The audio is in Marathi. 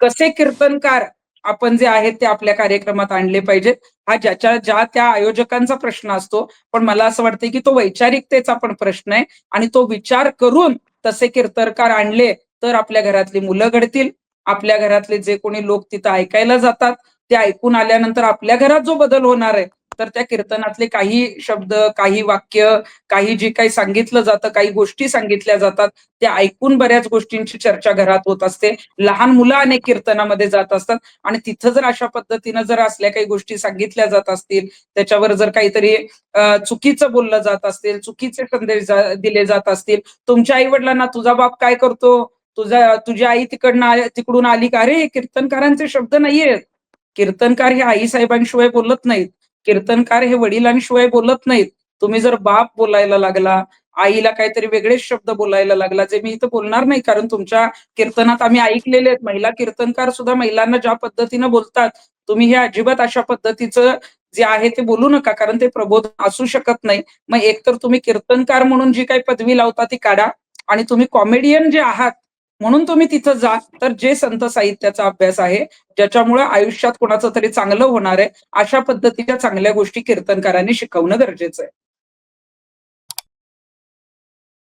कसे कीर्तनकार आपण जे आहेत ते आपल्या कार्यक्रमात आणले पाहिजेत. हा ज्याच्या ज्या त्या आयोजकांचा प्रश्न असतो पण मला असं वाटतं की तो वैचारिकतेचा पण प्रश्न आहे आणि तो विचार करून तसे कीर्तनकार आणले तर आपल्या घरातली मुलं घडतील. आपल्या घरातले जे कोणी लोक तिथं ऐकायला जातात ते ऐकून आल्यानंतर आपल्या घरात जो बदल होणार आहे तर त्या कीर्तनातले काही शब्द काही वाक्य काही जे काही सांगितलं जातं काही गोष्टी सांगितल्या जातात त्या ऐकून बऱ्याच गोष्टींची चर्चा घरात होत असते. लहान मुलं अनेक कीर्तनामध्ये जात असतात आणि तिथं जर अशा पद्धतीनं जर असल्या काही गोष्टी सांगितल्या जात असतील त्याच्यावर जर काहीतरी चुकीचं बोललं जात असेल चुकीचे संदेश दिले जात असतील तुमच्या आई वडिलांना तुझा बाप काय करतो? तुझा तुझी आई तिकडनं तिकडून आली का? अरे कीर्तनकारांचे शब्द नाहीयेत. कीर्तनकार हे आई साहेबांशिवाय बोलत नाहीत. कीर्तनकार हे वडिलांशिवाय बोलत नाहीत. तुम्ही जर बाप बोलायला लागला आईला काहीतरी वेगळेच शब्द बोलायला लागला जे मी इथं बोलणार नाही कारण तुमच्या कीर्तनात आम्ही ऐकलेले आहेत. महिला कीर्तनकार सुद्धा महिलांना ज्या पद्धतीनं बोलतात तुम्ही हे अजिबात अशा पद्धतीचं जे आहे ते बोलू नका कारण ते प्रबोध असू शकत नाही. मग एकतर तुम्ही कीर्तनकार म्हणून जी काही पदवी लावता ती काढा आणि तुम्ही कॉमेडियन जे आहात म्हणून तुम्ही तिथं जा. तर जे संत साहित्याचा अभ्यास आहे ज्याच्यामुळे आयुष्यात कोणाचं तरी चांगलं होणार आहे अशा पद्धतीच्या चांगल्या गोष्टी कीर्तनकारांनी शिकवणं गरजेचं आहे.